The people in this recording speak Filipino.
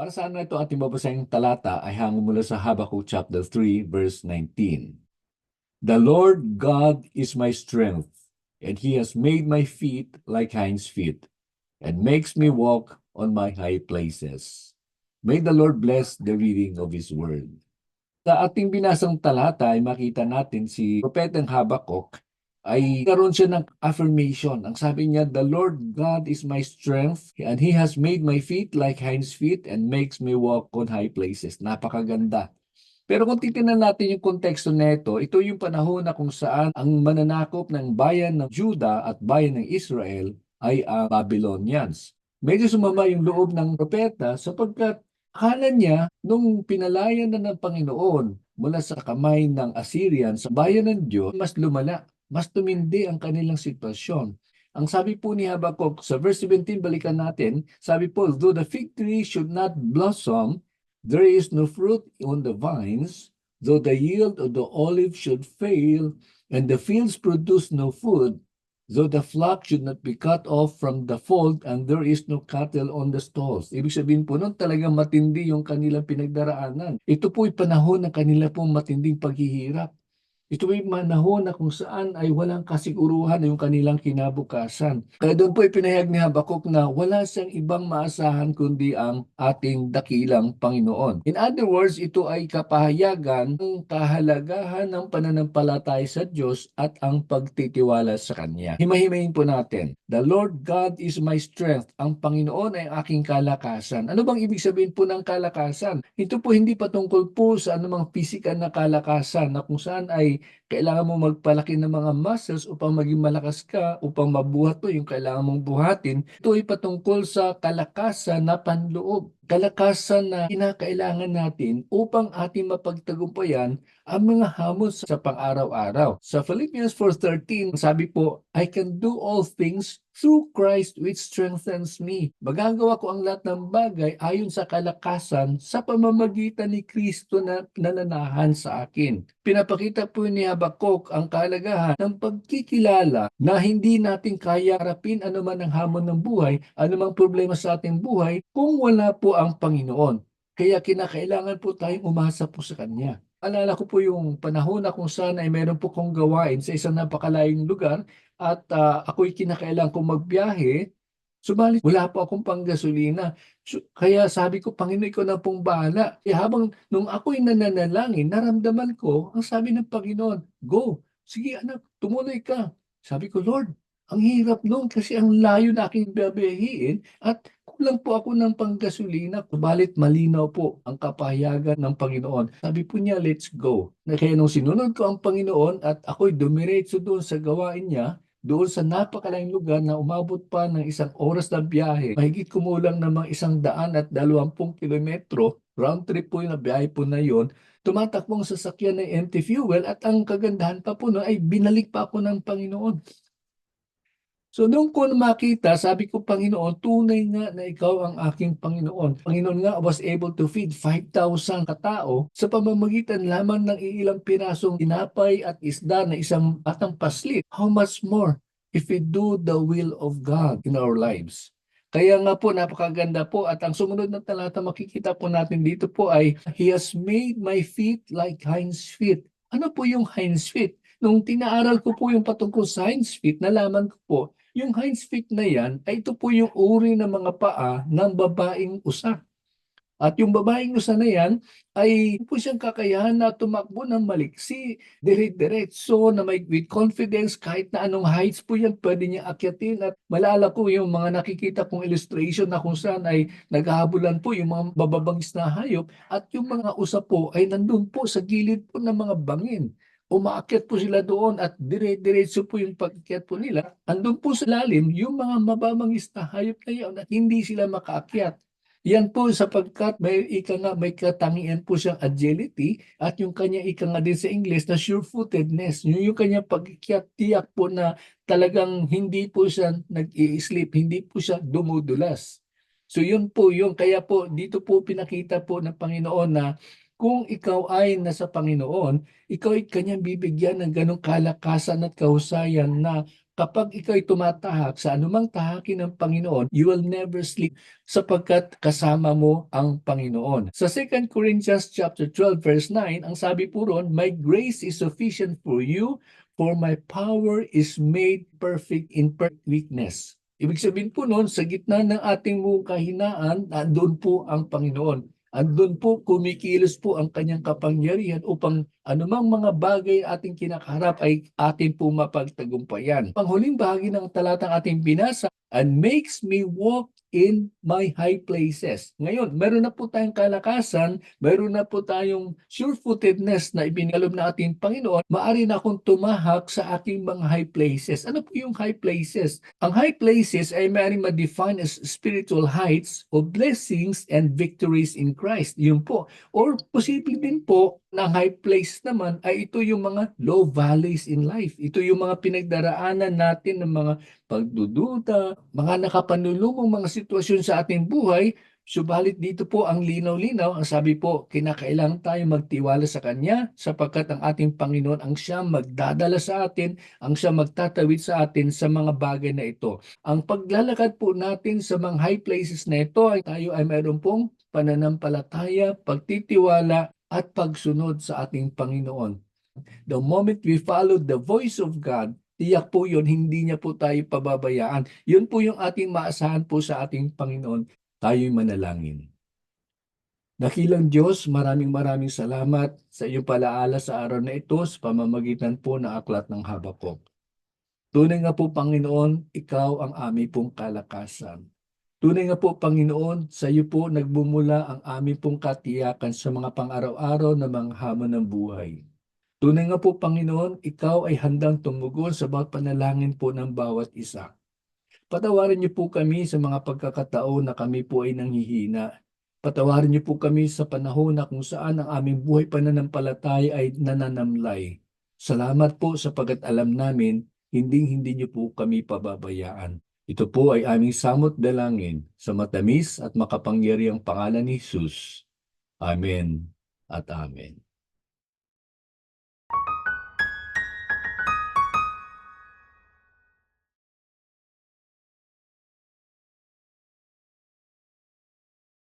Para saan na ito ating babasahing talata ay hango mula sa Habakkuk chapter 3 verse 19. The Lord God is my strength, and he has made my feet like hinds feet, and makes me walk on my high places. May the Lord bless the reading of his word. Sa ating binasang talata ay makita natin si Propetang Habakkuk ay karoon siya ng affirmation. Ang sabi niya, The Lord God is my strength and He has made my feet like hinds feet and makes me walk on high places. Napakaganda. Pero kung titingnan natin yung konteksto nito, ito yung panahon na kung saan ang mananakop ng bayan ng Juda at bayan ng Israel ay ang Babylonians. Medyo sumama yung loob ng propeta sapagkat akala niya nung pinalaya na ng Panginoon mula sa kamay ng Assyrian sa bayan ng Diyos, mas lumala mas tumindi ang kanilang sitwasyon. Ang sabi po ni Habakkuk sa verse 17, balikan natin, sabi po, though the fig tree should not blossom, there is no fruit on the vines, though the yield of the olive should fail, and the fields produce no food, though the flock should not be cut off from the fold, and there is no cattle on the stalls. Ibig sabihin po nun talagang matindi yung kanilang pinagdaraanan. Ito po'y panahon ng kanila pong matinding paghihirap. Ito ay manahon na kung saan ay walang kasiguruhan yung kanilang kinabukasan. Kaya doon po ipinahayag ni Habakuk na wala siyang ibang maasahan kundi ang ating dakilang Panginoon. In other words, ito ay kapahayagan ng kahalagahan ng pananampalataya sa Diyos at ang pagtitiwala sa Kanya. Himahimayin po natin, The Lord God is my strength. Ang Panginoon ay aking kalakasan. Ano bang ibig sabihin po ng kalakasan? Ito po hindi patungkol po sa anumang physical na kalakasan na kung saan ay kailangan mo magpalaki ng mga muscles upang maging malakas ka, upang mabuhat to yung kailangan mong buhatin. Ito ay patungkol sa kalakasan na panloob. Kalakasan na kinakailangan natin upang ating mapagtagumpayan ang mga hamon sa pang-araw-araw. Sa Philippians 4.13, sabi po, I can do all things through Christ which strengthens me. Magagawa ko ang lahat ng bagay ayon sa kalakasan sa pamamagitan ni Kristo na nananahan sa akin. Pinapakita po ni Habakuk ang kalagahan ng pagkikilala na hindi natin kaya harapin anuman ang hamon ng buhay, anumang problema sa ating buhay kung wala po ang Panginoon. Kaya kinakailangan po tayong umasa po sa Kanya. Alala ko po yung panahon na kung saan ay meron po kong gawain sa isang napakalayong lugar at uh, ako'y kinakailangan kong magbiyahe, subalit wala po akong panggasolina. So, kaya sabi ko, Panginoon, ikaw na pong bahala. Eh, habang nung ako'y nananalangin, naramdaman ko, ang sabi ng Panginoon, go, sige anak, tumuloy ka. Sabi ko, Lord, ang hirap noon kasi ang layo na aking babiyahiin at kulang po ako ng panggasolina. Kubalit malinaw po ang kapahayagan ng Panginoon. Sabi po niya, let's go. Kaya nung sinunod ko ang Panginoon at ako'y dumiretso doon sa gawain niya, doon sa napakalayong lugar na umabot pa ng isang oras na biyahe, mahigit kumulang ng isang daan at dalawampung kilometro, round trip po yung biyahe po na yon, tumatakbong sasakyan ng empty fuel at ang kagandahan pa po no, ay binalik pa ako ng Panginoon. So nung ko makita, sabi ko, Panginoon, tunay nga na ikaw ang aking Panginoon. Panginoon nga was able to feed 5,000 katao sa pamamagitan lamang ng ilang pirasong tinapay at isda na isang batang paslit. How much more if we do the will of God in our lives? Kaya nga po, napakaganda po. At ang sumunod na talata makikita po natin dito po ay, He has made my feet like hinds feet. Ano po yung hinds feet? Nung tinaaral ko po yung patungkol sa hinds feet, nalaman ko po yung hinds feet na yan, ay ito po yung uri ng mga paa ng babaeng usa. At yung babaeng usa na yan, ay po siyang kakayahan na tumakbo ng maliksi, dire-diretso, na may with confidence, kahit na anong heights po yan, pwede niya akyatin. At malala ko yung mga nakikita kong illustration na kung saan ay naghahabulan po yung mga bababangis na hayop at yung mga usa po ay nandun po sa gilid po ng mga bangin umaakyat po sila doon at dire-diretso po yung pagkakyat po nila. Andun po sa lalim yung mga mababangis na hayop na yun at hindi sila makaakyat. Yan po sapagkat may ika nga, may katangian po siyang agility at yung kanya ika nga din sa English na sure-footedness. Yung, yung kanya pagkikyat tiyak po na talagang hindi po siya nag-i-sleep, hindi po siya dumudulas. So yun po yung kaya po dito po pinakita po ng Panginoon na kung ikaw ay nasa Panginoon, ikaw ay kanyang bibigyan ng ganong kalakasan at kahusayan na kapag ikaw'y tumatahak sa anumang tahakin ng Panginoon, you will never sleep sapagkat kasama mo ang Panginoon. Sa 2 Corinthians chapter 12 verse 9, ang sabi po ron, My grace is sufficient for you, for my power is made perfect in weakness. Ibig sabihin po noon, sa gitna ng ating mga kahinaan, andun po ang Panginoon. Andun po, kumikilos po ang kanyang kapangyarihan upang anumang mga bagay ating kinakaharap ay atin po mapagtagumpayan. Panghuling bahagi ng talatang ating binasa, and makes me walk in my high places. Ngayon, meron na po tayong kalakasan, meron na po tayong sure-footedness na ibinalob na ating Panginoon, maari na akong tumahak sa aking mga high places. Ano po yung high places? Ang high places ay maaaring ma-define as spiritual heights of blessings and victories in Christ. Yun po. Or posible din po na high place naman ay ito yung mga low valleys in life. Ito yung mga pinagdaraanan natin ng mga pagdududa, mga nakapanulumong mga sitwasyon sa ating buhay, subalit dito po ang linaw-linaw, ang sabi po, kinakailangan tayo magtiwala sa Kanya sapagkat ang ating Panginoon ang siya magdadala sa atin, ang siya magtatawid sa atin sa mga bagay na ito. Ang paglalakad po natin sa mga high places na ito ay tayo ay mayroon pong pananampalataya, pagtitiwala at pagsunod sa ating Panginoon. The moment we follow the voice of God, tiyak po yun, hindi niya po tayo pababayaan. Yun po yung ating maasahan po sa ating Panginoon. Tayo'y manalangin. Dakilang Diyos, maraming maraming salamat sa iyong palaala sa araw na ito sa pamamagitan po ng aklat ng Habakuk. Tunay nga po, Panginoon, ikaw ang aming pong kalakasan. Tunay nga po, Panginoon, sa iyo po nagbumula ang aming pong katiyakan sa mga pang-araw-araw na mga hamon ng buhay. Tunay nga po, Panginoon, ikaw ay handang tumugon sa bawat panalangin po ng bawat isa. Patawarin niyo po kami sa mga pagkakataon na kami po ay nanghihina. Patawarin niyo po kami sa panahon na kung saan ang aming buhay pananampalataya ay nananamlay. Salamat po sapagat alam namin, hinding-hindi niyo po kami pababayaan. Ito po ay aming samot dalangin sa matamis at makapangyariang pangalan ni Jesus. Amen at Amen.